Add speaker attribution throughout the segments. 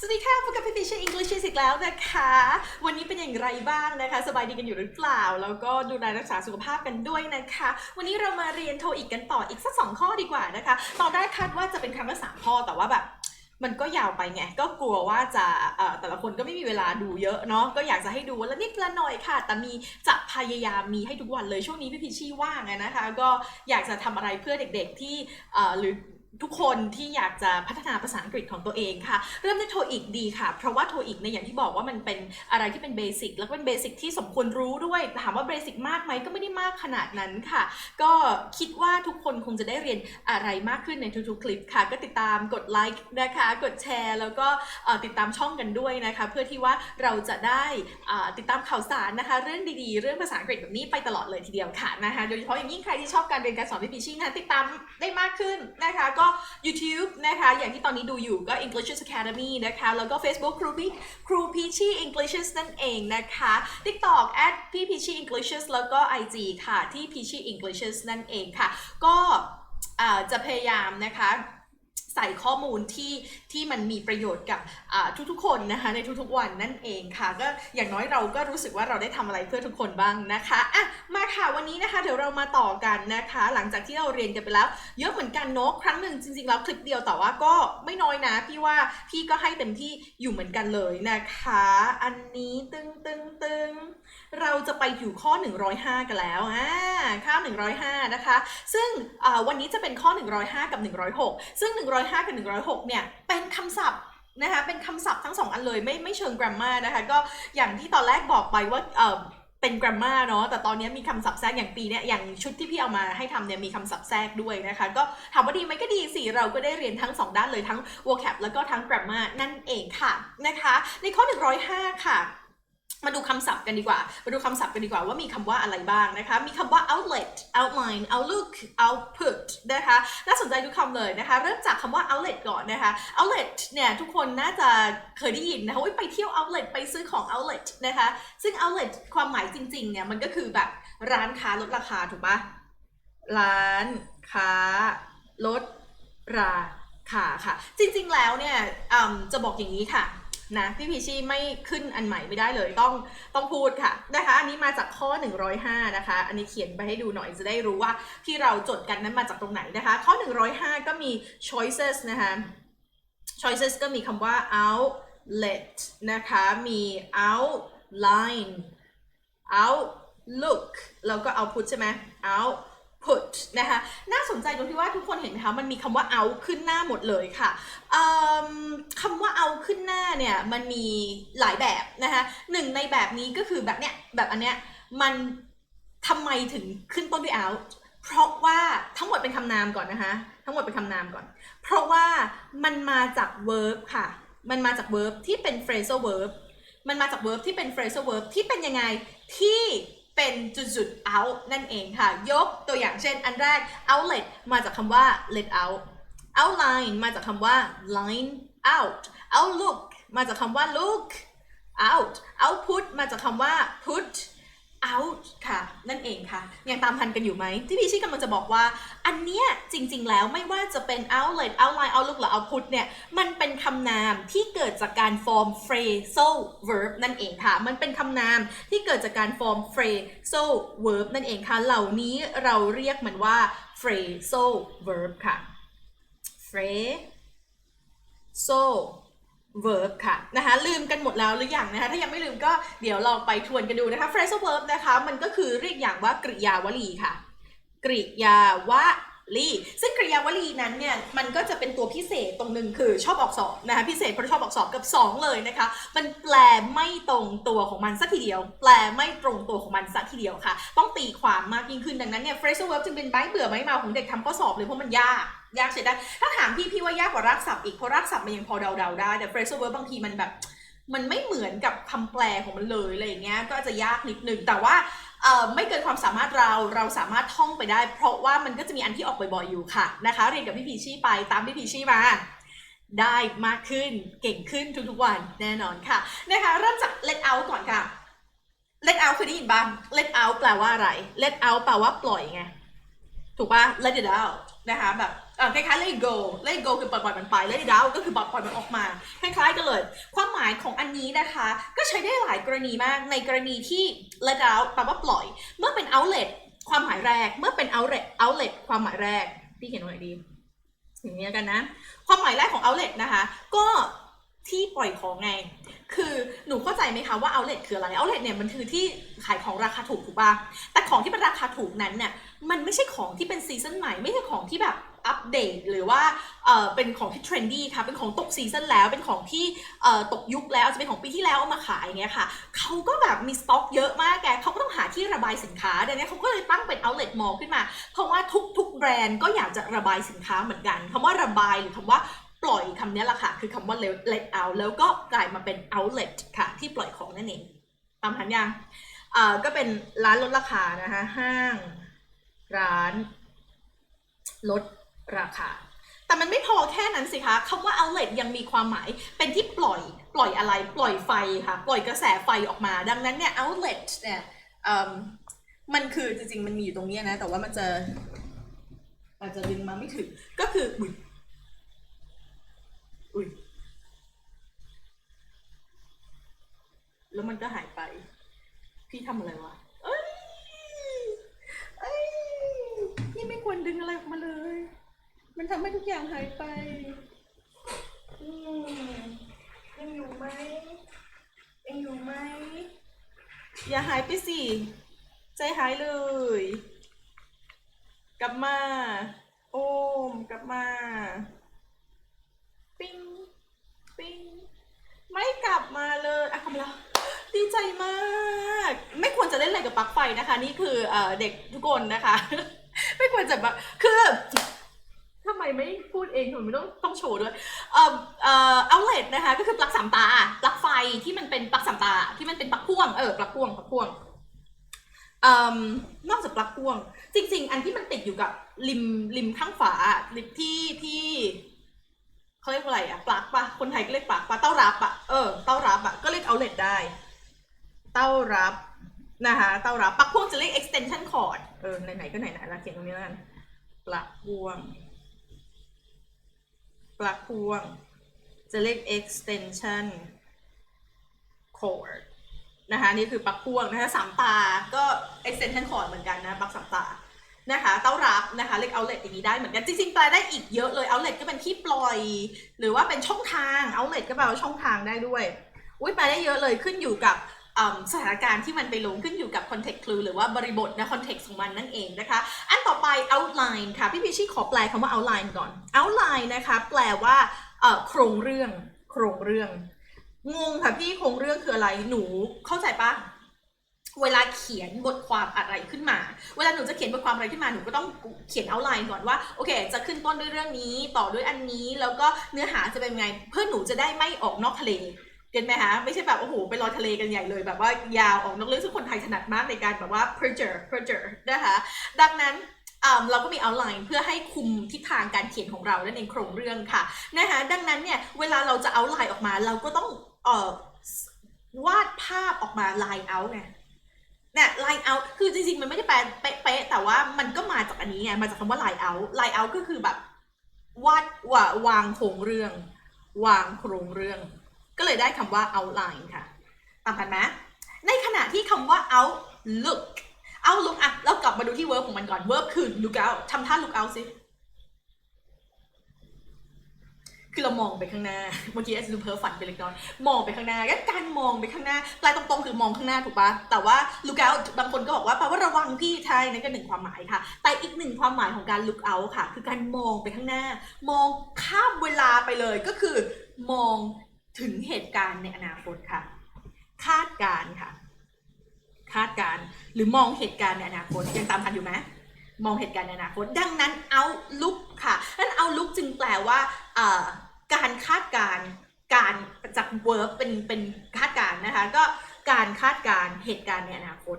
Speaker 1: สวัสดีค่ะพบกับพี่พิชอังกฤษอีกแล้วนะคะ วันนี้เป็นอย่างไรบ้างนะคะ สบายดีกันอยู่หรือเปล่า แล้วก็ดูแลรักษาสุขภาพกันด้วยนะคะ วันนี้เรามาเรียนโทอีกกันต่ออีกสักสองข้อดีกว่านะคะ ตอนแรกคาดว่าจะเป็นครั้งละสามข้อแต่ว่าแบบมันก็ยาวไปไง ก็กลัวว่าจะแต่ละคนก็ไม่มีเวลาดูเยอะเนาะ ก็อยากจะให้ดูวันละนิดละหน่อยค่ะ แต่มีจะพยายามมีให้ทุกวันเลย ช่วงนี้พี่พิชชี่ว่างนะคะ ก็อยากจะทำอะไรเพื่อเด็กๆที่หรือ ทุกคนที่อยากจะพัฒนาภาษาอังกฤษของตัวเองค่ะ เริ่มด้วยโทอีกดีค่ะ เพราะว่าโทอีกในอย่างที่บอกว่ามันเป็นอะไรที่เป็นเบสิกแล้วก็เป็นเบสิกที่สมควรรู้ด้วยถามว่าเบสิกมากไหมก็ไม่ได้มากขนาดนั้นค่ะ ก็คิดว่าทุกคนคงจะได้เรียนอะไรมากขึ้นในทุกๆ คลิปค่ะ ก็ติดตามกดไลค์นะคะ กดแชร์ แล้วก็ติดตามช่องกันด้วยนะคะ เพื่อที่ว่าเราจะได้ติดตามข่าวสารนะคะ เรื่องดีๆ เรื่องภาษาอังกฤษแบบนี้ไปตลอดเลยทีเดียวค่ะนะคะโดยเฉพาะอย่างยิ่งใครที่ชอบการเรียนการสอนพี่พีชิ่งนะติดตามได้มากขึ้นนะคะก็ YouTube นะคะ อย่างที่ตอนนี้ดูอยู่ก็ English Academy นะคะ แล้วก็ Facebook ครูพีครูพีชี English นั่นเองนะคะ TikTok at พี่พีชี English แล้วก็ IG ค่ะที่พีชี English นั่นเองค่ะ ก็จะพยายามนะคะ ใส่ข้อมูลที่ที่มันมีประโยชน์กับทุกๆ คนนะคะในทุกๆวันนั่นเองค่ะ ก็อย่างน้อยเราก็รู้สึกว่าเราได้ทำอะไรเพื่อทุกคนบ้างนะคะอะมาค่ะวันนี้นะคะเดี๋ยวเรามาต่อกันนะคะ หลังจากที่เราเรียนกันไปแล้ว เยอะเหมือนกันเนอะครั้งหนึ่งจริงๆแล้วคลิปเดียวแต่ว่าก็ไม่น้อยนะ พี่ว่าพี่ก็ให้เต็มที่อยู่เหมือนกันเลยนะคะ อันนี้ตึงตึงตึง เราจะไปอยู่ข้อ 105 กันแล้วอ่าข้อ105 นะคะ ซึ่งวันนี้จะเป็นข้อ 105 กับ 106 ซึ่ง 105 กับ 106 เนี่ย เป็นคำศัพท์นะคะ เป็นคำศัพท์ทั้งสองอันเลยไม่ไม่เชิง grammar นะคะ ก็อย่างที่ตอนแรกบอกไปว่าเออเป็น grammar เนาะ แต่ตอนนี้มีคำศัพท์แทรกอย่างปีเนี้ยอย่างชุดที่พี่เอามาให้ทำเนี่ยมีคำศัพท์แทรกด้วยนะคะ ก็ถามว่าดีไหมก็ดีสิ เราก็ได้เรียนทั้งสองด้านเลยทั้ง vocab แล้วก็ทั้ง grammar นั่นเองค่ะนะคะ ในข้อ 105 ค่ะ มาดูคำศัพท์กันดีกว่า มาดูคำศัพท์กันดีกว่าว่ามีคำว่าอะไรบ้างนะคะ มีคำว่า outlet outline outlook output นะคะ น่าสนใจทุกคำเลยนะคะ เริ่มจากคำว่า outlet ก่อนนะคะ outlet เนี่ยทุกคนน่าจะเคยได้ยินนะคะไปเที่ยว outlet ไปซื้อของ outlet นะคะ ซึ่ง outlet ความหมายจริงๆ เนี่ยมันก็คือแบบร้านค้าลดราคาถูกปะร้านค้าลดราคาค่ะ จริงๆ แล้วเนี่ยอืมจะบอกอย่างนี้ค่ะ นะพี่พีชีไม่ขึ้นอันใหม่ไม่ได้เลยต้องต้องพูดค่ะนะคะ อันนี้มาจากข้อ 105 นะคะ อันนี้เขียนไปให้ดูหน่อยจะได้รู้ว่าที่เราจดกันนั้นมาจากตรงไหนนะคะ ข้อ 105 ก็มี choices นะคะ choices ก็มีคำว่า outlet นะคะ มี outline outlook แล้วก็ output ใช่ไหม out put นะคะน่าสนใจตรงที่ว่าทุกคนเห็นไหมคะมันมีคำว่า out ขึ้นหน้าหมดเลยค่ะคำว่า out ขึ้นหน้าเนี่ยมันมีหลายแบบนะคะหนึ่งในแบบนี้ก็คือแบบเนี้ยแบบอันเนี้ยมันทำไมถึงขึ้นต้นด้วย out เพราะว่าทั้งหมดเป็นคำนามก่อนนะคะทั้งหมดเป็นคำนามก่อน เพราะว่ามันมาจาก verb ค่ะ มันมาจาก verb ที่เป็น phrasal verb มันมาจาก verb ที่เป็น phrasal verb ที่เป็นยังไงที่ เป็นจุดๆ out นั่นเองค่ะ ยกตัวอย่างเช่นอันแรก outlet มาจากคำว่า let out outline มาจากคำว่า line out outlook มาจากคำว่า look out output มาจากคำว่า put out ค่ะ นั่นเองค่ะ ยังตามทันกันอยู่ไหมที่พี่ชี่กำลังจะบอกว่า อันเนี้ยจริง ๆ แล้วไม่ว่าจะเป็น outlet outline outlook หรือ output เนี่ย มันเป็นคำนามที่เกิดจากการฟอร์ม phrasal verb นั่นเองค่ะ มันเป็นคำนามที่เกิดจากการฟอร์ม phrasal verb นั่นเองค่ะ เหล่านี้เราเรียกมันว่า phrasal verb ค่ะ phrasal verb ค่ะนะคะลืมกันหมดแล้วหรือยังนะคะถ้ายังไม่ลืมก็เดี๋ยวลองไปทวนกันดูนะคะ phrasal verb นะคะ มันก็คือเรียกอย่างว่ากริยาวลีค่ะ กริยาว ลีซึ่งกริยาวลีนั้นเนี่ยมันก็จะเป็นตัวพิเศษตรงหนึ่งคือชอบออกสอบนะคะพิเศษเพราะชอบออกสอบกับ 2 เลยนะคะ มันแปลไม่ตรงตัวของมันสักทีเดียว แปลไม่ตรงตัวของมันสักทีเดียวค่ะ ต้องตีความมากยิ่งขึ้นดังนั้นเนี่ย phrasal verb จึงเป็นใบเบื่อไม้มาของเด็กทำข้อสอบเลยเพราะมันยากยากเสียได้ถ้าถามพี่พี่ว่ายากกว่ารากศัพท์อีกเพราะรากศัพท์มันยังพอเดาๆได้แต่ phrasal verb บางทีมันแบบมันไม่เหมือนกับคำแปลของมันเลยอะไรอย่างเงี้ยก็จะยากนิดนึงแต่ว่า ไม่เกินความสามารถเราเราสามารถท่องไปได้ เพราะว่ามันก็จะมีอันที่ออกบ่อยๆอยู่ค่ะนะคะ เรียนกับพี่พีชี่ไปตามพี่พีชี่มาได้มากขึ้นเก่งขึ้นทุกๆวันแน่นอนค่ะนะคะเริ่มจาก let out ก่อนค่ะ let out เคยได้ยินบ้าง let out แปลว่าอะไร let out แปลว่าปล่อยไงถูกปะ let it out นะคะแบบคล้ายๆ let it go let it go คือปล่อยมันไป let it out ก็คือปล่อยมันออกมา คล้ายๆกันเลย ความหมายของอันนี้นะคะ ก็ใช้ได้หลายกรณีมาก ในกรณีที่ let out แปลว่าปล่อย เมื่อเป็น outlet ความหมายแรก เมื่อเป็น outlet outlet ความหมายแรก พี่เขียนตรงไหนดี อย่างนี้กันนะ ความหมายแรกของ outlet นะคะ ก็ที่ปล่อยของไง คือหนูเข้าใจไหมคะว่า outlet คืออะไร outlet เนี่ยมันคือที่ขายของราคาถูกถูกป่ะแต่ของที่เป็นราคาถูกนั้นเนี่ยมันไม่ใช่ของที่เป็นซีซันใหม่ไม่ใช่ของที่แบบอัปเดตหรือว่าเออเป็นของที่เทรนดี้ค่ะเป็นของตกซีซันแล้วเป็นของที่เอ่อตกยุคแล้วอาจจะเป็นของปีที่แล้วเอามาขายอย่างเงี้ยค่ะเขาก็แบบมีสต็อกเยอะมากแกเขาก็ต้องหาที่ระบายสินค้าดังนั้เขาก็เลยตั้งเป็น outlet mall ขึ้นมา เพราะว่าทุกๆแบรนด์ก็อยากจะระบายสินค้าเหมือนกันคำว่าระบายหรือคำว่า ปล่อยคำนี้แหละค่ะ คือคำว่า let out แล้วก็กลายมาเป็น outlet ค่ะ ที่ปล่อยของนั่นเองตามทันยังเอ่อก็เป็นร้านลดราคานะคะห้างร้านลดราคา แต่มันไม่พอแค่นั้นสิคะคำว่า outlet ยังมีความหมายเป็นที่ปล่อยปล่อยอะไรปล่อยไฟค่ะ ปล่อยกระแสไฟออกมา ดังนั้นเนี่ย outlet เนี่ยมันคือจริงๆ มันมีอยู่ตรงนี้นะ แต่ว่ามันจะอาจจะดึงมาไม่ถึงก็คือ อุ้ยอุ้ย แล้วมันก็หายไป พี่ทำอะไรวะเอ้ยเอ้ยพี่ไม่ควรดึงอะไรออกมาเลย มันทำให้ทุกอย่างหายไปอืมยังอยู่ไหมยังอยู่ไหมอย่าหายไปสิ ใจหายเลย กลับมา โอม กลับมา ปิ้ง ปิ้ง ไม่กลับมาเลย อะกลับมาแล้ว ดีใจมาก ไม่ควรจะเล่นอะไรกับปลั๊กไฟนะคะ นี่คือเอ่อเด็กทุกคนนะคะ ไม่ควรจะแบบคือทำไมไม่พูดเองทำไมไม่ต้องต้องโชว์ด้วย เอ่อเอ่อ outlet นะคะก็คือปลั๊กสามตาปลั๊กไฟที่มันเป็นปลั๊กสามตา ที่มันเป็นปลั๊กพ่วงเออปลั๊กพ่วงปลั๊กพ่วงเอ่อนอกจากปลั๊กพ่วง จริง ๆ อันที่มันติดอยู่กับริมริมข้างฝาริมที่ที่เขาเรียกว่าอะไรอะปลั๊กปะคนไทยก็เรียกปลั๊กปะเต้ารับอะเออเต้ารับอะก็เรียก outlet ได้ เต้ารับนะคะเต้ารับปลั๊กพ่วงจะเรียก extension cord เออไหนๆก็ไหนๆละเขียนตรงนี้แล้วกันปลั๊กพ่วงปลั๊กพ่วง จะเรียก extension cord นะคะนี่คือปลั๊กพ่วงนะคะสามตาก็ extension cord เหมือนกันนะปลั๊กสามตานะคะเต้ารับนะคะเรียก outlet อย่างนี้ได้เหมือนกันจริงๆแปลได้อีกเยอะเลย outlet ก็เป็นที่ปล่อย หรือว่าเป็นช่องทาง outlet ก็แปลว่าช่องทางได้ด้วยอุ้ยแปลได้เยอะเลยขึ้นอยู่กับ สถานการณ์ที่มันไปลงขึ้นอยู่กับ context clue หรือว่าบริบทนะ context ของมันนั่นเองนะคะ อันต่อไป outline ค่ะ พี่พิชี่ขอแปลคำว่า outline ก่อน outline นะคะ แปลว่าโครงเรื่อง โครงเรื่อง งงค่ะพี่โครงเรื่องคืออะไร หนูเข้าใจปะเวลาเขียนบทความอะไรขึ้นมา เวลาหนูจะเขียนบทความอะไรขึ้นมา หนูก็ต้องเขียนเอาไลน์ก่อนว่า โอเค จะขึ้นต้นด้วยเรื่องนี้ ต่อด้วยอันนี้ แล้วก็เนื้อหาจะเป็นไง เพื่อหนูจะได้ไม่ออกนอกทะเล เก็ตไหมคะไม่ใช่แบบโอ้โหไปลอยทะเลกันใหญ่เลยแบบว่ายาวออกนอกเรื่องซึ่งคนไทยถนัดมากในการแบบว่า perjure perjure นะคะดังนั้นเราก็มี outline เพื่อให้คุมทิศทางการเขียนของเรานั่นเองโครงเรื่องค่ะนะคะดังนั้นเนี่ยเวลาเราจะ outline ออกมา เราก็ต้องออวาดภาพออกมา line out ไงเนี่ย line out คือจริงๆ มันไม่ได้แปลเป๊ะแต่ว่ามันก็มาจากอันนี้ไงมาจากคำว่า line out line out ก็คือแบบวาดว่าวางโครงเรื่อง วางโครงเรื่อง ก็เลยได้คำว่า outline ค่ะตามกันไหมในขณะที่คำว่า outlook outlook อะเรากลับมาดูที่ verb ของมันก่อน verb คือ look out ทำท่า look out สิ คือเรามองไปข้างหน้า เมื่อกี้อาจจะดูเพ้อฝันไปเล็กน้อย มองไปข้างหน้าก็การมองไปข้างหน้าแปลตรงๆคือมองข้างหน้าถูกปะแต่ว่า look out บางคนก็บอกว่าแปลว่าระวังพี่ใช่นั่นก็หนึ่งความหมายค่ะ แต่อีกหนึ่งความหมายของการ look out ค่ะ คือการมองไปข้างหน้า มองข้ามเวลาไปเลยก็คือมอง ถึงเหตุการณ์ในอนาคตค่ะ คาดการ์ค่ะ คาดการ์หรือมองเหตุการณ์ในอนาคตยังตามทันอยู่ไหมมองเหตุการณ์ในอนาคต ดังนั้น outlook ค่ะนั่น outlook จึงแปลว่าการคาดการ์การจาก verb เป็นเป็นคาดการ์นะคะ ก็การคาดการ์เหตุการณ์ในอนาคต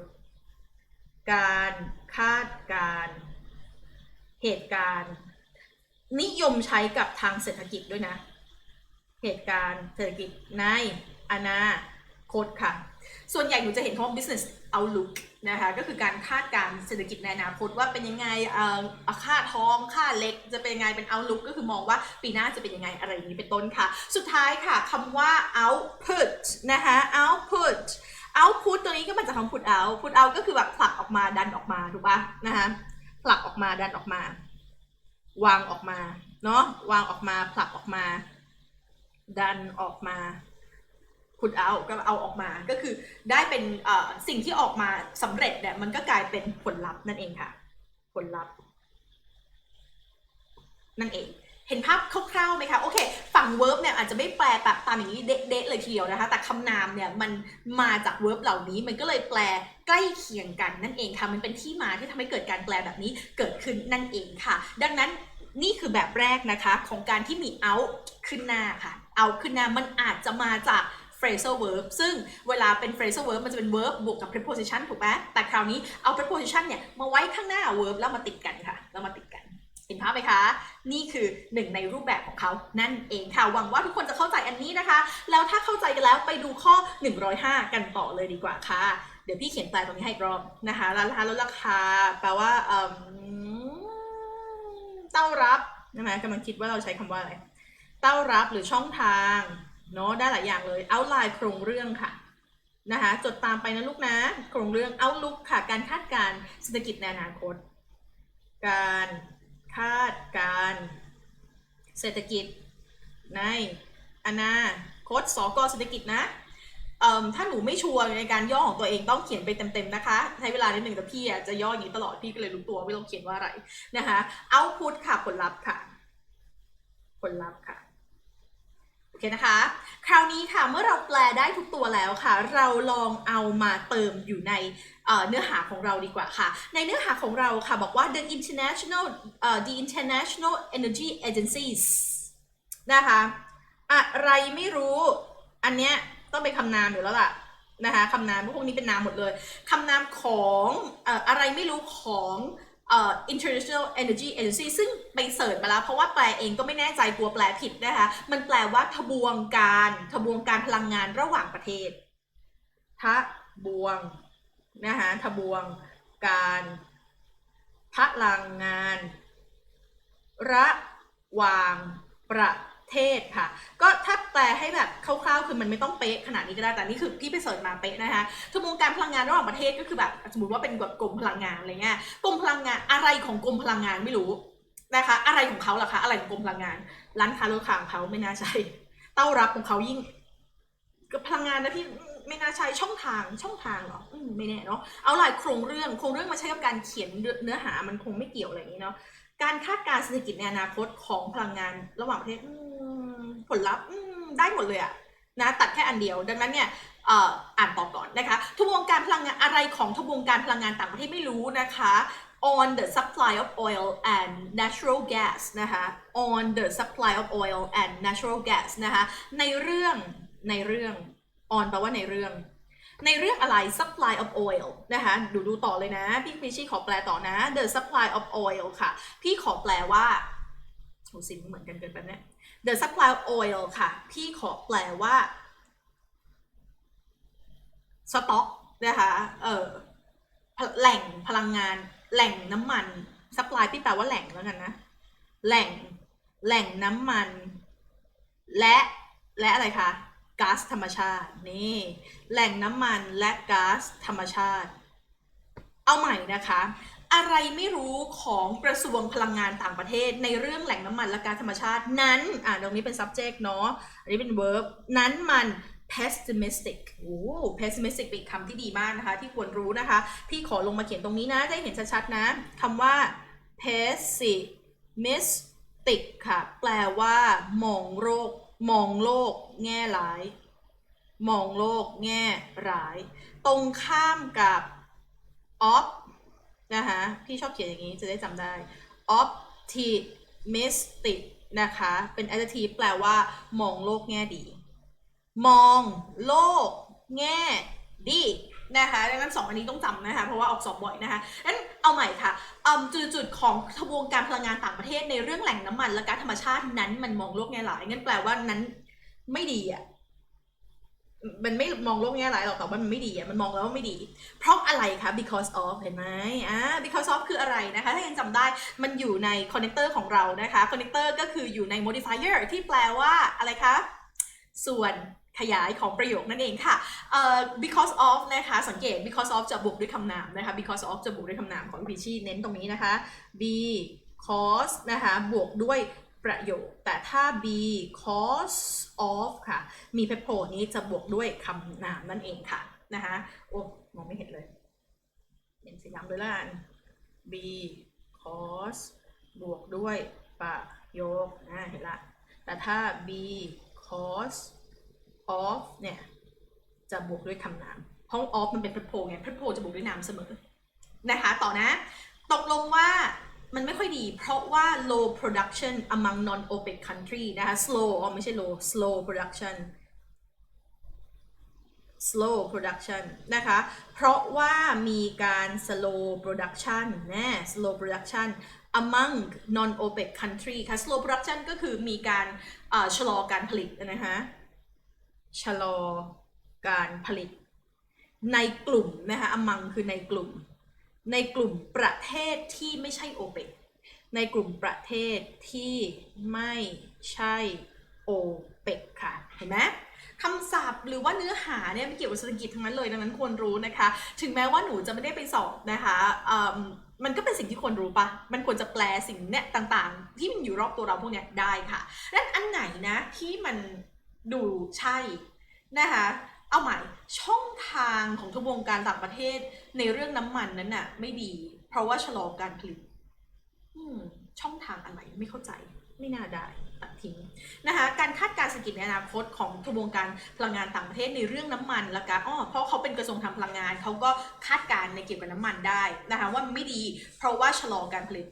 Speaker 1: การคาดการ์เหตุการณ์ นิยมใช้กับทางเศรษฐกิจด้วยนะ เหตุการณ์เศรษฐกิจในอนาคตค่ะ ส่วนใหญ่หนูจะเห็นคำว่า business outlook นะคะ ก็คือการคาดการณ์เศรษฐกิจในอนาคตว่าเป็นยังไงเอ่อค่าทอง ค่าเล็ก จะเป็นยังไง เป็น outlook ก็คือมองว่าปีหน้าจะเป็นยังไง อะไรนี้เป็นต้นค่ะ สุดท้ายค่ะคำว่า output นะคะ output output ตัวนี้ก็มาจากคำ put out put out ก็คือแบบผลักออกมาดันออกมาถูกปะนะคะ ผลักออกมาดันออกมา วางออกมา เนาะ วางออกมา ผลักออกมา ดันออกมา put out ก็เอาออกมาก็คือได้เป็นสิ่งที่ออกมาสำเร็จเนี่ยมันก็กลายเป็นผลลัพธ์นั่นเองค่ะ ผลลัพธ์นั่นเองเห็นภาพคร่าวๆไหมคะโอเค ฝั่ง verb เนี่ยอาจจะไม่แปลแบบตามอย่างนี้เดะๆเลยทีเดียวนะคะ แต่คำนามเนี่ยมันมาจาก verb เหล่านี้มันก็เลยแปลใกล้เคียงกันนั่นเองค่ะ มันเป็นที่มาที่ทำให้เกิดการแปลแบบนี้เกิดขึ้นนั่นเองค่ะ ดังนั้นนี่คือแบบแรกนะคะของการที่มี out ขึ้นหน้าค่ะ out ขึ้นน้ามันอาจจะมาจาก phrasal verb ซึ่งเวลาเป็น phrasal verb มันจะเป็น verb บวกกับ preposition ถูกไหมแต่คราวนี้เอา preposition เนี่ยมาไว้ข้างหน้า verb แล้วมาติดกันค่ะ แล้วมาติดกันเห็นภาพไหมคะ นี่คือหนึ่งในรูปแบบของเขานั่นเองค่ะ หวังว่าทุกคนจะเข้าใจอันนี้นะคะ แล้วถ้าเข้าใจกันแล้วไปดูข้อ 105 กันต่อเลยดีกว่าค่ะ เดี๋ยวพี่เขียนแปลตรงนี้ให้กรอบนะคะราคาลดราคา แปลว่าเอ่มเต้ารับใช่ไหมกำลังคิดว่าเราใช้คำว่าอะไร เต้ารับหรือช่องทางเนาะได้หลายอย่างเลยเอาไลน์โครงเรื่องค่ะนะคะจดตามไปนะลูกนะโครงเรื่องเอาลุกค่ะ การคาดการณ์เศรษฐกิจในอนาคต การคาดการณ์เศรษฐกิจในอนาคตสกเศรษฐกิจนะถ้าหนูไม่ชัวร์ในการย่อของตัวเองต้องเขียนไปเต็มๆนะคะ ใช้เวลานิดหนึ่งแต่พี่อะจะย่ออย่างนี้ตลอดพี่ก็เลยรู้ตัวไม่ต้องเขียนว่าอะไรนะคะเอาพุทค่ะผลลัพธ์ค่ะ ผลลัพธ์ค่ะ อเคนะคะ คราวนี้ค่ะเมื่อเราแปลได้ทุกตัวแล้วค่ะ เราลองเอามาเติมอยู่ในเนื้อหาของเราดีกว่าค่ะ ในเนื้อหาของเราค่ะบอกว่า the international เอ่อ the international energy agencies นะคะอะไรไม่รู้ อันเนี้ยต้องเป็นคำนามอยู่แล้วล่ะนะคะคำนามพวกนี้เป็นนามหมดเลยคำนามของออะไรไม่รู้ของ เอ่อ international energy agency ซึ่งไปเสิร์ชมาแล้ว เพราะว่าแปลเองก็ไม่แน่ใจกลัวแปลผิดนะคะ มันแปลว่าทบวงการทบวงการพลังงานระหว่างประเทศทะบวงนะคะทบวงการพลังงาน ระหว่างประ เทศค่ะ ก็ถ้าแปลให้แบบคร่าวๆ คือมันไม่ต้องเป๊ะขนาดนี้ก็ได้ แต่นี่คือพี่ไปเสิร์ชมาเป๊ะนะคะทบวงการพลังงานระหว่างประเทศก็คือแบบสมมติว่าเป็นแบบกรมพลังงานอะไรเงี้ย กรมพลังงานอะไรของกรมพลังงานไม่รู้นะคะ อะไรของเขาล่ะคะ อะไรของกรมพลังงาน ร้านค้าราคางเขาไม่น่าใช่ เต้ารับของเขายิ่งกับพลังงานนะพี่ไม่น่าใช่ช่องทางช่องทางเหรอไม่แน่เนาะเอาหลายโครงเรื่องโครงเรื่องมาใช้กับการเขียนเนื้อหามันคงไม่เกี่ยวอะไรอย่างนี้เนาะ การคาดการณ์เศรษฐกิจในอนาคตของพลังงานระหว่างประเทศผลลัพธ์ได้หมดเลยอะนะตัดแค่อันเดียว ดังนั้นเนี่ยอ่ออ่านต่อก่อนนะคะทบวงการพลังงานอะไรของทบวงการพลังงานต่างประเทศไม่รู้นะคะ on the supply of oil and natural gas นะคะ on the supply of oil and natural gas นะคะในเรื่องในเรื่อง on แปลว่าในเรื่อง ในเรื่องอะไร supply of oil นะคะดูดูต่อเลยนะ พี่พิชชี่ขอแปลต่อนะ the supply of oil ค่ะ พี่ขอแปลว่าโหสิ่งเหมือนกันเกินไปเนี่ย the supply of oil ค่ะ พี่ขอแปลว่าสต็อกนะคะเออแหล่งพลังงาน แหล่งน้ำมัน supply พี่แปลว่าแหล่งแล้วกันนะ แหล่งแหล่งน้ำมัน และและอะไรคะ ก๊าซธรรมชาตินี่แหล่งน้ำมันและก๊าซธรรมชาติ เอาใหม่นะคะ อะไรไม่รู้ของกระทรวงพลังงานต่างประเทศในเรื่องแหล่งน้ำมันและก๊าซธรรมชาตินั้นอ่าตรงนี้เป็น subject เนาะอันนี้เป็น verb นั้นมัน pessimistic โอ้ pessimistic เป็นคำที่ดีมากนะคะ ที่ควรรู้นะคะ พี่ขอลงมาเขียนตรงนี้นะจะได้เห็นชัดๆนะคำว่า pessimistic ค่ะ แปลว่ามองโลก มองโลกแง่ร้าย มองโลกแง่ร้าย ตรงข้ามกับ op นะคะพี่ชอบเขียนอย่างนี้จะได้จำได้ optimistic นะคะ เป็น adjective แปลว่า มองโลกแง่ดี มองโลกแง่ดี นะคะดังนั้นสองอันนี้ต้องจำนะคะ เพราะว่าออกสอบบ่อยนะคะงั้นเอาใหม่ค่ะจุดจุดของทบวงการพลังงานต่างประเทศในเรื่องแหล่งน้ำมันและก๊าซธรรมชาตินั้นมันมองโลกแง่หลายงั้นแปลว่านั้นไม่ดีอะมันไม่มองโลกแง่ร้ายหรอกแต่ว่ามันไม่ดีอะมันมองแล้วว่าไม่ดี เพราะอะไรคะ because of เห็นไหมอ่า because of คืออะไรนะคะ ถ้ายังจำได้มันอยู่ใน connector ของเรานะคะ connector ก็คืออยู่ใน modifier ที่แปลว่าอะไรคะ ส่วนขยายของประโยคนั่นเองค่ะเอ่อ because of นะคะ สังเกต because of จะบวกด้วยคำนามนะคะ because of จะบวกด้วยคำนามของพิชีเน้นตรงนี้นะคะ because นะคะ บวกด้วยประโยค แต่ถ้า because of ค่ะ มีเพโพนี้จะบวกด้วยคำนามนั่นเองค่ะ นะคะโอ้มองไม่เห็นเลย เห็นสีดำเลยละกัน because บวกด้วยประโยคอ่าเห็นละ แต่ถ้า be cause of เนี่ยจะบวกด้วยคำนามเพราะ of มันเป็น prepo ไง prepo จะบวกด้วยนามเสมอ นะคะ ต่อนะ ตกลงว่ามันไม่ค่อยดี เพราะว่า low production among non OPEC country นะคะ slow อ๋อไม่ใช่ low slow production slow production นะคะ เพราะว่ามีการ slow production แน่ slow production among non OPEC country ค่ะ slow production ก็คือมีการชะลอการผลิตนะคะชะลอการผลิต ในกลุ่มนะคะ among คือในกลุ่ม ในกลุ่มประเทศที่ไม่ใช่โอเปกในกลุ่มประเทศที่ไม่ใช่โอเปกค่ะ เห็นไหมคำศัพท์หรือว่าเนื้อหาเนี่ยไม่เกี่ยวกับเศรษฐกิจทั้งนั้นเลยดังนั้นควรรู้นะคะ ถึงแม้ว่าหนูจะไม่ได้ไปสอบนะคะ มันก็เป็นสิ่งที่ควรรู้ปะมันควรจะแปลสิ่งเนี้ยต่างๆ ที่มันอยู่รอบตัวเราพวกเนี้ยได้ค่ะดังนั้นอันไหนนะที่มันดูใช่นะคะเอาใหม่ช่องทางของทุกวงการต่างประเทศในเรื่องน้ำมันนั้นน่ะ ไม่ดี เพราะว่าชะลอการผลิตช่องทางอะไรไม่เข้าใจไม่น่าได้ ตัดทิ้งนะคะการคาดการณ์เศรษฐกิจในอนาคตของทุกวงการพลังงานต่างประเทศในเรื่องน้ำมันและการอ้อเพราะเขาเป็นกระทรวงทาพลังงานเขาก็คาดการณ์ในเกี่ยวกับน้ำมันได้นะคะว่าไม่ดีเพราะว่าชะลอการผลิต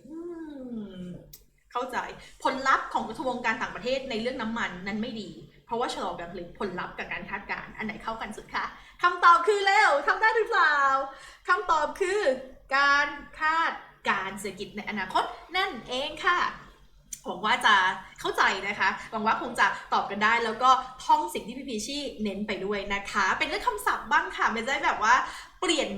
Speaker 1: เข้าใจผลลัพธ์ของทุกวงการต่างประเทศในเรื่องน้ำมันนั้นไม่ดี เพราะว่าชะลอการผลิตผลลัพธ์กับการคาดการณ์อันไหนเข้ากันสุดคะคำตอบคือเร็วทำได้หรือเปล่าคำตอบคือการคาดการเศรษฐกิจในอนาคตนั่นเองค่ะ หวังว่าจะเข้าใจนะคะ หวังว่าคงจะตอบกันได้ แล้วก็ท่องสิ่งที่พี่พีชี่เน้นไปด้วยนะคะ เป็นเรื่องคำศัพท์บ้างค่ะไม่ได้แบบว่าเปลี่ยน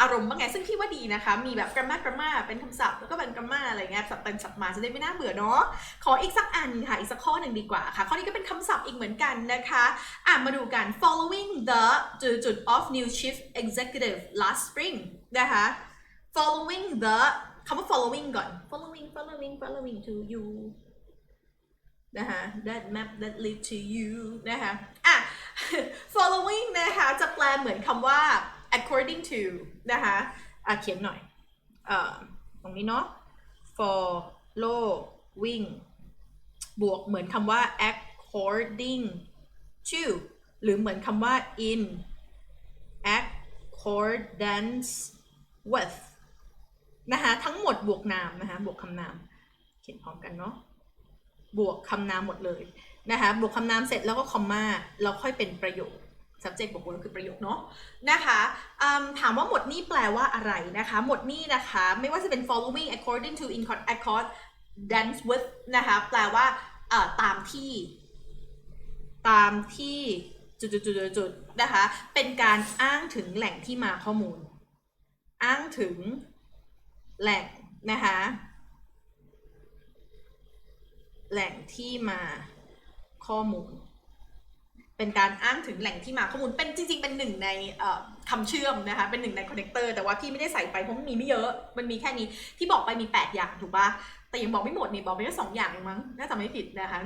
Speaker 1: อารมณ์บ้างไง ซึ่งพี่ว่าดีนะคะ มีแบบ grammar grammar เป็นคำศัพท์ แล้วก็เป็น grammar อะไรเงี้ยสับเป็นสับมาจะได้ไม่น่าเบื่อเนาะ ขออีกสักอันค่ะ อีกสักข้อหนึ่งดีกว่าค่ะ ข้อนี้ก็เป็นคำศัพท์อีกเหมือนกันนะคะ อะมาดูกัน following the จุดจุด of new chief executive last spring นะคะ following the คำว่า following ก่อน following following following to you นะคะ that map that lead to you นะคะอะ following นะคะจะแปลเหมือนคำว่า according to นะคะอะเขียนหน่อยเอ่อตรงนี้เนาะ following บวกเหมือนคำว่า according to หรือเหมือนคำว่า in accordance with นะคะทั้งหมดบวกนามนะคะบวกคำนาม เขียนพร้อมกันเนาะบวกคำนามหมดเลยนะคะบวกคำนามเสร็จแล้วก็คอมมาแล้วค่อยเป็นประโยค subject บวก verb คือประโยคเนาะนะคะถามว่าหมดนี้แปลว่าอะไรนะคะ หมดนี้นะคะ ไม่ว่าจะเป็น following according to in accord dance with นะคะ แปลว่าตามที่ ตามที่จุดจุดจุดจุดจุดนะคะ เป็นการอ้างถึงแหล่งที่มาข้อมูล อ้างถึง แหล่งนะคะ แหล่งที่มาข้อมูล เป็นการอ้างถึงแหล่งที่มาข้อมูล เป็นจริง ๆ เป็นหนึ่งในเอ่อคำเชื่อมนะคะ เป็นหนึ่งในคอนเนคเตอร์ แต่ว่าพี่ไม่ได้ใส่ไปเพราะมันมีไม่เยอะ มันมีแค่นี้ ที่บอกไปมี 8 อย่างถูกปะ แต่ยังบอกไม่หมดนี่บอกไปแค่สองอย่างเองมั้งน่าจะไม่ผิดนะคะ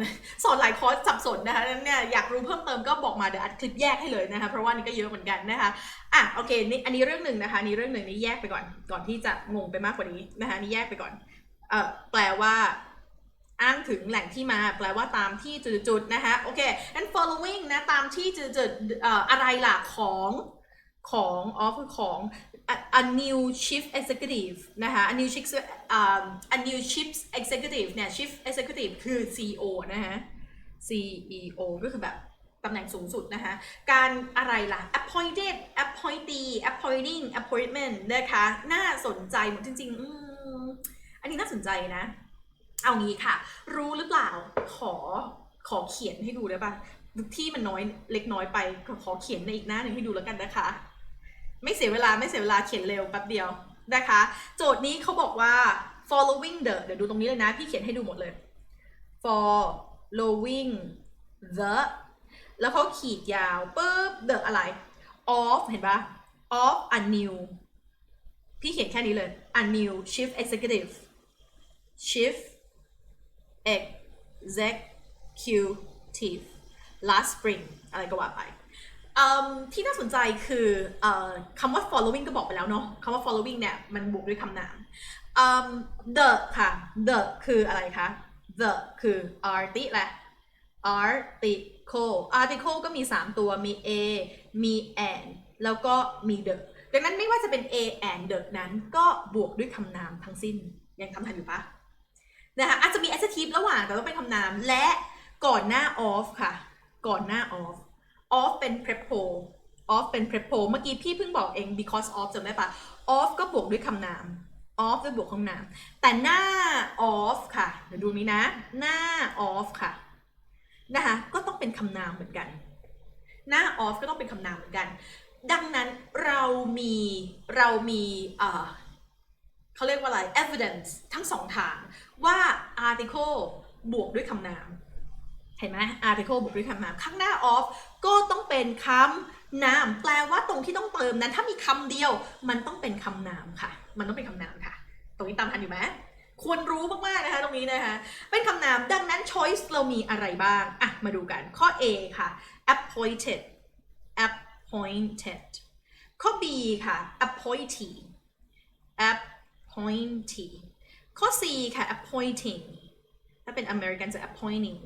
Speaker 1: สอนหลายคอร์สสับสนนะคะนั้นเนี่ยอยากรู้เพิ่มเติมก็บอกมาเดี๋ยวอัดคลิปแยกให้เลยนะคะเพราะว่านี่ก็เยอะเหมือนกันนะคะอะโอเคนี่อันนี้เรื่องหนึ่งนะคะนี่เรื่องหนึ่งนี่แยกไปก่อน ก่อนที่จะงงไปมากกว่านี้นะคะนี่แยกไปก่อนเอ่อแปลว่าอ้างถึงแหล่งที่มาแปลว่าตามที่จุดๆนะคะโอเคงั้น following นะตามที่จุดๆอะไรล่ะของของอ๋อคือของ a, new chief executive นะคะ a new chief อ่า a new chief executive เนี่ย chief executive คือ CEO นะคะ CEO ก็คือแบบตำแหน่งสูงสุดนะคะ การอะไรล่ะ appointed appointee appointing appointment นะคะ น่าสนใจหมดจริงๆอันนี้น่าสนใจนะ เอางี้ค่ะ รู้หรือเปล่า ขอ ขอเขียนให้ดูได้ปะที่มันน้อยเล็กน้อยไป ขอเขียนในอีกหน้าหนึ่งให้ดูแล้วกันนะคะ ไม่เสียเวลาไม่เสียเวลาเขียนเร็วแป๊บเดียวนะคะ โจทย์นี้เขาบอกว่า following the เดี๋ยวดูตรงนี้เลยนะ พี่เขียนให้ดูหมดเลย following the แล้วเขาขีดยาวปุ๊บ the อะไร of เห็นปะ of a new พี่เขียนแค่นี้เลย a new chief executive chief executive last spring อะไรก็ว่าไป ที่น่าสนใจคืออคำว่า following ก็บอกไปแล้วเนาะคำว่า following เนี่ยมันบวกด้วยคำนามอืม the ค่ะ the คืออะไรคะ the คือ arti แหละ article article ก็มี 3 ตัวมี a มี and แล้วก็มี the ดังนั้นไม่ว่าจะเป็น a and the นั้นก็บวกด้วยคำนามทั้งสิ้น ยังทำทันอยู่ปะนะคะอาจจะมี adjective ระหว่างแต่ต้องเป็นคำนามและก่อนหน้า of ค่ะ ก่อนหน้า of of เป็น prepo of เป็น prepo เมื่อกี้พี่เพิ่งบอกเอง because of จำได้ปะ of ก็บวกด้วยคำนาม of ด้วยบวกคำนาม แต่หน้า of ค่ะ เดี๋ยวดูนี้นะ หน้า of ค่ะ นะคะ ก็ต้องเป็นคำนามเหมือนกัน หน้า of ก็ต้องเป็นคำนามเหมือนกัน ดังนั้นเรามี เรามีเอ่อเขาเรียกว่าอะไร evidence ทั้งสองทางว่า article บวกด้วยคำนาม เห็นไหม article บวกด้วยคำนามข้างหน้า of ก็ต้องเป็นคำนาม แปลว่าตรงที่ต้องเติมนั้น ถ้ามีคำเดียว มันต้องเป็นคำนามค่ะ มันต้องเป็นคำนามค่ะ ตรงนี้ตามทันอยู่ไหมควรรู้มากๆนะคะตรงนี้นะคะ เป็นคำนาม ดังนั้น choice เรามีอะไรบ้าง อะ มาดูกัน ข้อ A ค่ะ appointed appointed ข้อ B ค่ะ appointee appointee ข้อ C ค่ะ appointing ถ้าเป็น American จะ appointing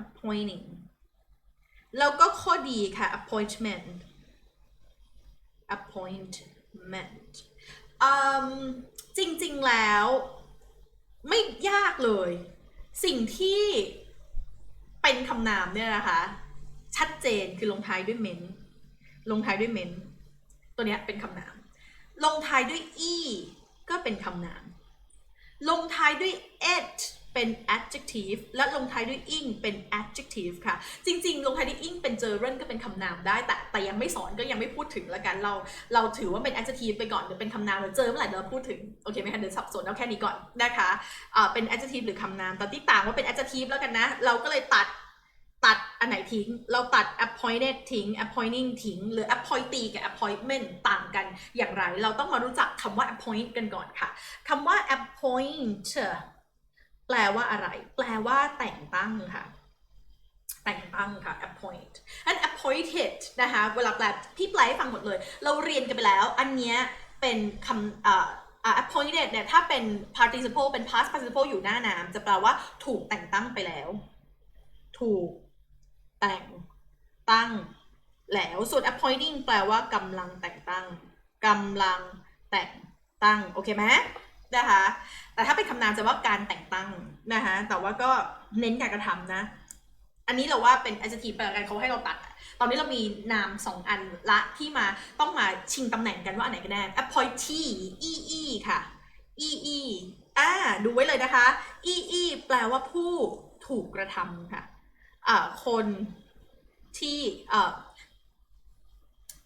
Speaker 1: appointing แล้วก็ข้อ D ค่ะ appointment appointment จริงๆแล้วไม่ยากเลย สิ่งที่เป็นคำนามเนี่ยนะคะ ชัดเจนคือลงท้ายด้วยเมนลงท้ายด้วยเมนตัวเนี้ยเป็นคำนาม ลงท้ายด้วย e ก็เป็นคำนาม ลงท้ายด้วย et เป็น adjective และลงท้ายด้วย ing เป็น adjective ค่ะ จริง ๆ ลงท้ายด้วย ing เป็น gerund ก็เป็นคำนามได้ แต่แต่ยังไม่สอนก็ยังไม่พูดถึงล้วกัน เรา เราถือว่าเป็น adjective ไปก่อนเดี๋ยวเป็นคำนามเดี๋ยวเจอเมื่อไหร่เดี๋ยวเราพูดถึง โอเคไหมคะเดี๋ยวสับสนเอาแค่นี้ก่อนนะคะอ่าเป็น adjective หรือคำนามแต่ที่ต่างว่าเป็น adjective แล้วกันนะ เราก็เลยตัดตัดอันไหนทิ้ง เราตัด appointed ทิ้ง appointing ทิ้ง หรือ appointee กับ appointment ต่างกันอย่างไร เราต้องมารู้จักคำว่า appoint กันก่อนค่ะคำว่า appoint แปลว่าอะไร แปลว่าแต่งตั้งค่ะ แต่งตั้งค่ะ appoint อัน appointed นะคะ เวลาแปลพี่แปลให้ฟังหมดเลย เราเรียนกันไปแล้ว อันเนี้ยเป็นคำอ่า appointed เนี่ย ถ้าเป็น participle เป็น past participle อยู่หน้านาม จะแปลว่าถูกแต่งตั้งไปแล้ว ถูกแต่งตั้งแล้วส่วน appointing แปลว่ากำลังแต่งตั้งกำลังแต่งตั้ง โอเคไหมนะคะ แต่ถ้าเป็นคำนามจะว่าการแต่งตั้งนะคะแต่ว่าก็เน้นการกระทำนะ อันนี้เราว่าเป็น adjective แปลกันเขาให้เราตัด ตอนนี้เรามีนามสองอันละที่มาต้องมาชิงตำแหน่งกันว่าอันไหนกันแน่ appointee ee ค่ะ ee อ่าดูไว้เลยนะคะ ee แปลว่าผู้ถูกกระทำค่ะอ่าคนที่อ่า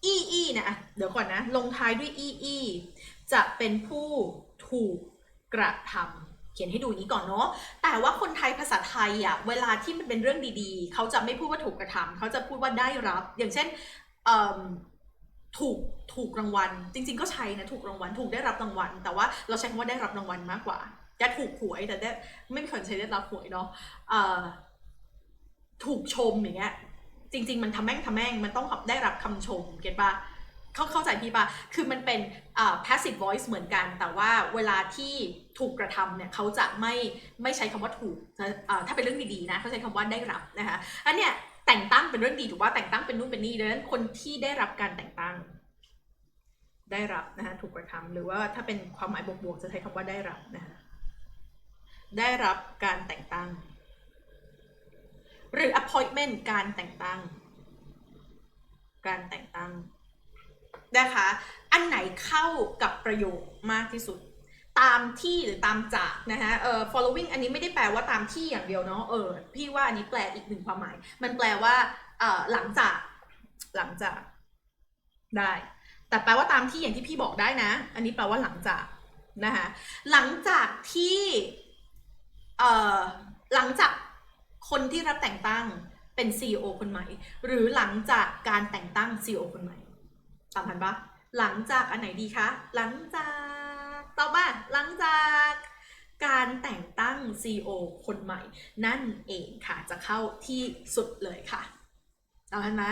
Speaker 1: ee นะเดี๋ยวก่อนนะ ลงท้ายด้วย ee จะเป็นผู้ถูก กระทำเขียนให้ดูนี้ก่อนเนาะแต่ว่าคนไทยภาษาไทยอะเวลาที่มันเป็นเรื่องดีๆ เขาจะไม่พูดว่าถูกกระทำเขาจะพูดว่าได้รับ อย่างเช่นถูกถูกรางวัล จริง ๆ ก็ใช้นะถูกรางวัล ถูกได้รับรางวัล แต่ว่าเราใช้คำว่าได้รับรางวัลมากกว่าจะถูกหวยแต่ได้ไม่มีคนใช้ได้รับหวยเนาะถูกชมอย่างเงี้ยจริง ๆ มันทำแม่งทำแม่งมันต้องได้รับคำชมเก็ตปะ เข้าเข้าใจพี่ปะคือมันเป็น passive voice เหมือนกัน แต่ว่าเวลาที่ถูกกระทำเนี่ยเขาจะไม่ไม่ใช้คำว่าถูกถ้าเป็นเรื่องดีๆนะเขาใช้คำว่าได้รับนะคะอันเนี้ยแต่งตั้งเป็นเรื่องดีถูกว่าแต่งตั้งเป็นนู่นเป็นนี่ดังนั้นคนที่ได้รับการแต่งตั้ง ได้รับนะคะถูกกระทำหรือว่าถ้าเป็นความหมายบวกๆจะใช้คำว่าได้รับนะคะได้รับการแต่งตั้ง หรือ appointment การแต่งตั้ง การแต่งตั้ง นะคะ อันไหนเข้ากับประโยคมากที่สุด ตามที่หรือตามจากนะฮะเอ่อ following อันนี้ไม่ได้แปลว่าตามที่อย่างเดียวเนาะเออพี่ว่าอันนี้แปลอีกหนึ่งความหมาย มันแปลว่าเอ่อหลังจากหลังจากได้ แต่แปลว่าตามที่อย่างที่พี่บอกได้นะ อันนี้แปลว่าหลังจากนะคะหลังจากที่เอ่อหลังจากคนที่รับแต่งตั้งเป็น CEO คนใหม่ หรือหลังจากการแต่งตั้ง CEO คนใหม่ามทันปะหลังจากอันไหนดีคะ หลังจากตอบมาหลังจากการแต่งตั้ง CEO คนใหม่ นั่นเองค่ะ จะเข้าที่สุดเลยค่ะเอาเห็นไหม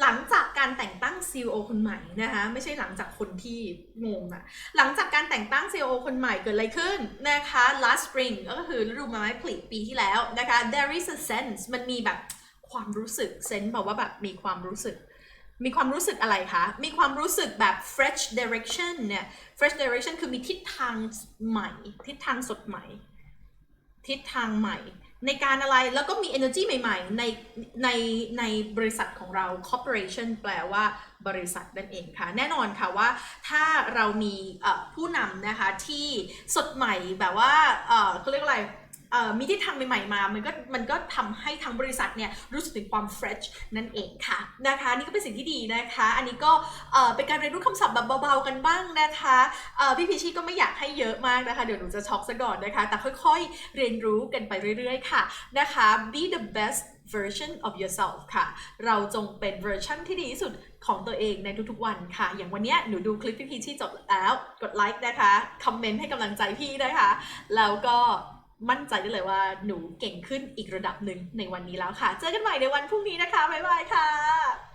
Speaker 1: หลังจากการแต่งตั้ง CEO คนใหม่นะคะไม่ใช่หลังจากคนที่งงอะหลังจากการแต่งตั้ง CEO คนใหม่เกิดอะไรขึ้นนะคะ last spring ก็คือฤดูไม้ผลิปีที่แล้วนะคะ there is a sense มันมีแบบความรู้สึก sense แบบว่าแบบมีความรู้สึก มีความรู้สึกอะไรคะ มีความรู้สึกแบบ fresh direction เนี่ย fresh direction คือมีทิศทางใหม่ ทิศทางสดใหม่ ทิศทางใหม่ ในการอะไร แล้วก็มี energy ใหม่ๆ ใน ใน ในบริษัทของเรา corporation แปลว่าบริษัทนั่นเองค่ะ แน่นอนค่ะว่าถ้าเรามีผู้นำนะคะที่สดใหม่แบบว่าเขาเรียกอะไร มีทิศทางใหม่ๆมา มันก็มันก็ทำให้ทั้งบริษัทเนี่ยรู้สึกถึงความ fresh นั่นเองค่ะนะคะนี่ก็เป็นสิ่งที่ดีนะคะ อันนี้ก็เป็นการเรียนรู้คำศัพท์แบบเบาๆกันบ้างนะคะพี่พิชชี่ก็ไม่อยากให้เยอะมากนะคะ เดี๋ยวหนูจะช็อกซะก่อนนะคะ แต่ค่อยๆเรียนรู้กันไปเรื่อยๆค่ะนะคะ be the best version of yourself ค่ะ เราจงเป็นเวอร์ชันที่ดีที่สุดของตัวเองในทุกๆวันค่ะ อย่างวันเนี้ยหนูดูคลิปพี่พีชชี่จบแล้ว กดไลค์นะคะ คอมเมนต์ให้กำลังใจพี่นะคะ แล้วก็ มั่นใจได้เลยว่าหนูเก่งขึ้นอีกระดับหนึ่งในวันนี้แล้วค่ะ เจอกันใหม่ในวันพรุ่งนี้นะคะ บ๊ายบายค่ะ